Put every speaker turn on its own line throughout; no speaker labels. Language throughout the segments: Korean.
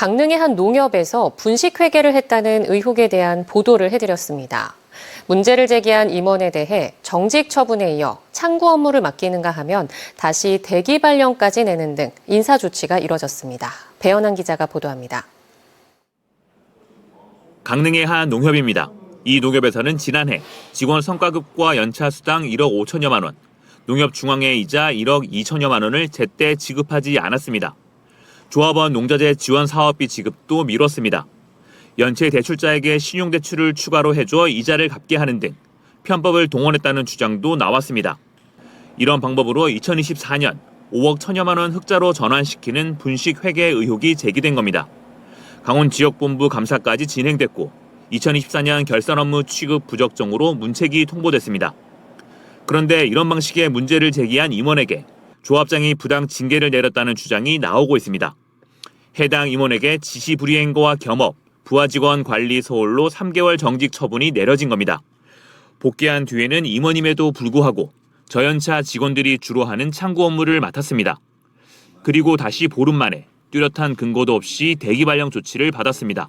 강릉의 한 농협에서 분식 회계를 했다는 의혹에 대한 보도를 해드렸습니다. 문제를 제기한 임원에 대해 정직 처분에 이어 창구 업무를 맡기는가 하면 다시 대기 발령까지 내는 등 인사 조치가 이뤄졌습니다. 배현한 기자가 보도합니다.
강릉의 한 농협입니다. 이 농협에서는 지난해 직원 성과급과 연차 수당 1억 5천여만 원, 농협 중앙회 이자 1억 2천여만 원을 제때 지급하지 않았습니다. 조합원 농자재 지원 사업비 지급도 미뤘습니다. 연체 대출자에게 신용대출을 추가로 해줘 이자를 갚게 하는 등 편법을 동원했다는 주장도 나왔습니다. 이런 방법으로 2024년 5억 천여만 원 흑자로 전환시키는 분식 회계 의혹이 제기된 겁니다. 강원 지역본부 감사까지 진행됐고 2024년 결산 업무 취급 부적정으로 문책이 통보됐습니다. 그런데 이런 방식의 문제를 제기한 임원에게 조합장이 부당 징계를 내렸다는 주장이 나오고 있습니다. 해당 임원에게 지시 불이행거와 겸업, 부하 직원 관리 소홀로 3개월 정직 처분이 내려진 겁니다. 복귀한 뒤에는 임원임에도 불구하고 저연차 직원들이 주로 하는 창구 업무를 맡았습니다. 그리고 다시 보름 만에 뚜렷한 근거도 없이 대기 발령 조치를 받았습니다.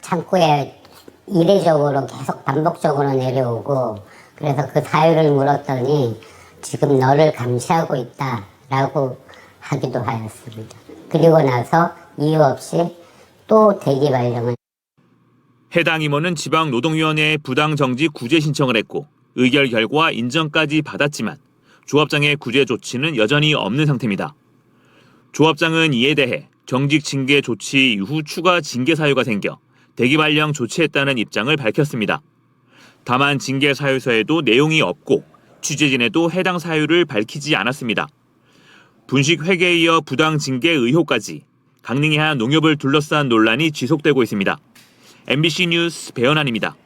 창구에 이례적으로 계속 반복적으로 내려오고 그래서 그 사유를 물었더니 지금 너를 감시하고 있다라고 하기도 하였습니다. 그리고 나서 이유 없이 또 대기 발령을
해당 임원은 지방노동위원회에 부당정지 구제 신청을 했고 의결 결과 인정까지 받았지만 조합장의 구제 조치는 여전히 없는 상태입니다. 조합장은 이에 대해 정직 징계 조치 이후 추가 징계 사유가 생겨 대기 발령 조치했다는 입장을 밝혔습니다. 다만 징계 사유서에도 내용이 없고 취재진에도 해당 사유를 밝히지 않았습니다. 분식 회계에 이어 부당 징계 의혹까지 강릉의 한 농협을 둘러싼 논란이 지속되고 있습니다. MBC 뉴스 배현환입니다.